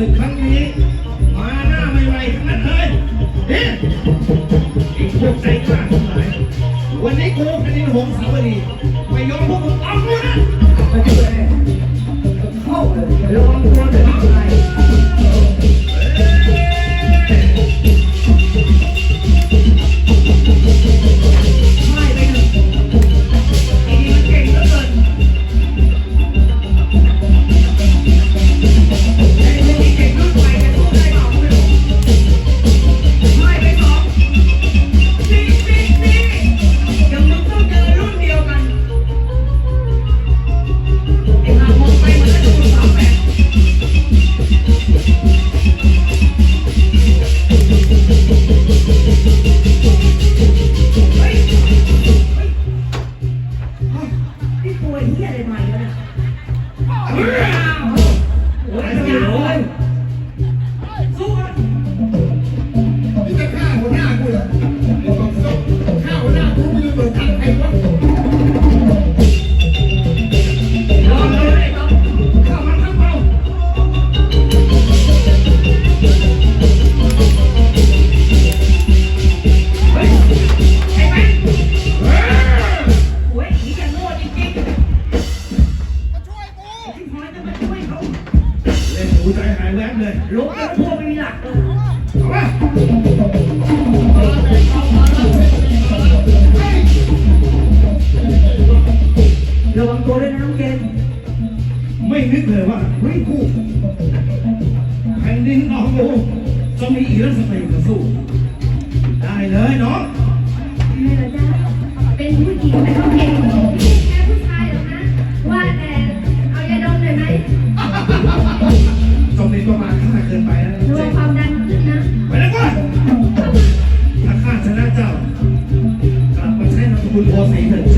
ศึกครั้งนี้ มาหน้าใหม่ๆทั้งนั้นเลยเฮ้ยไอ้พวกใจกล้าทั้งหลายวันนี้กูคดีหงสาวดีไม่ยอมพวกมึงเอาหมดนะ กูใจหายแวบเลยลุกแล้วพวกไม่มีหลักเลยไป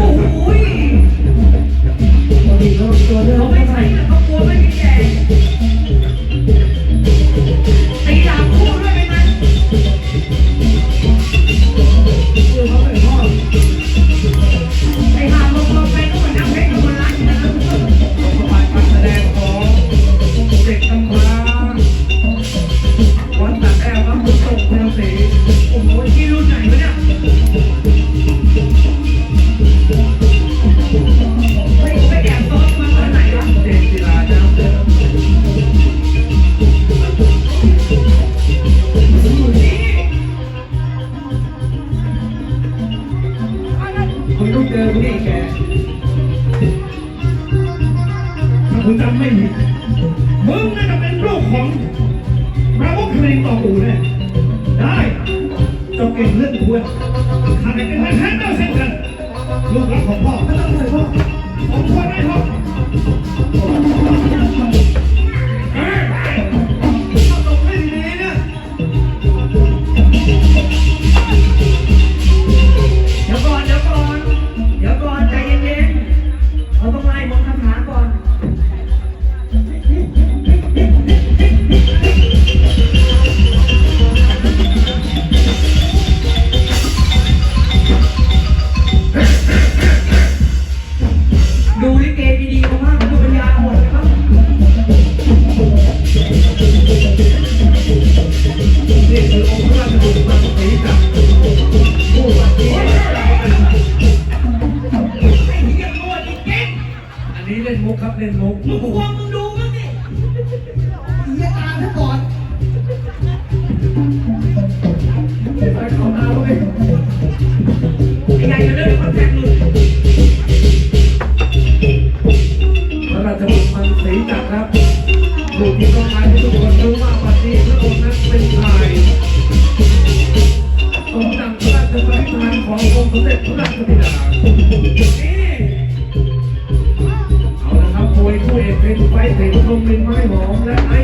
โอ้ยเขาไม่ใช่เขากลัวไม่มีแดด มึงน่าจะเป็นลูกของพระวครีต่อปู่แน่ได้จะเก่งเรื่องคุยข้าเป็นนแพทย์เจ้าเช่นกันลูกรักของพ่อไม่ต้องเลยพ่อผมควรได้พ่อ อันนี้เล่นมุกครับเล่นมุกมึกลัวมึงดูมั้งเหี้ยตามซะก่อนไปขอมา สมเด็จพระราชบิดาเอาละครับโวยคู่เอกเป็นไฟเตะลมเป็นไม้หอมและไอ้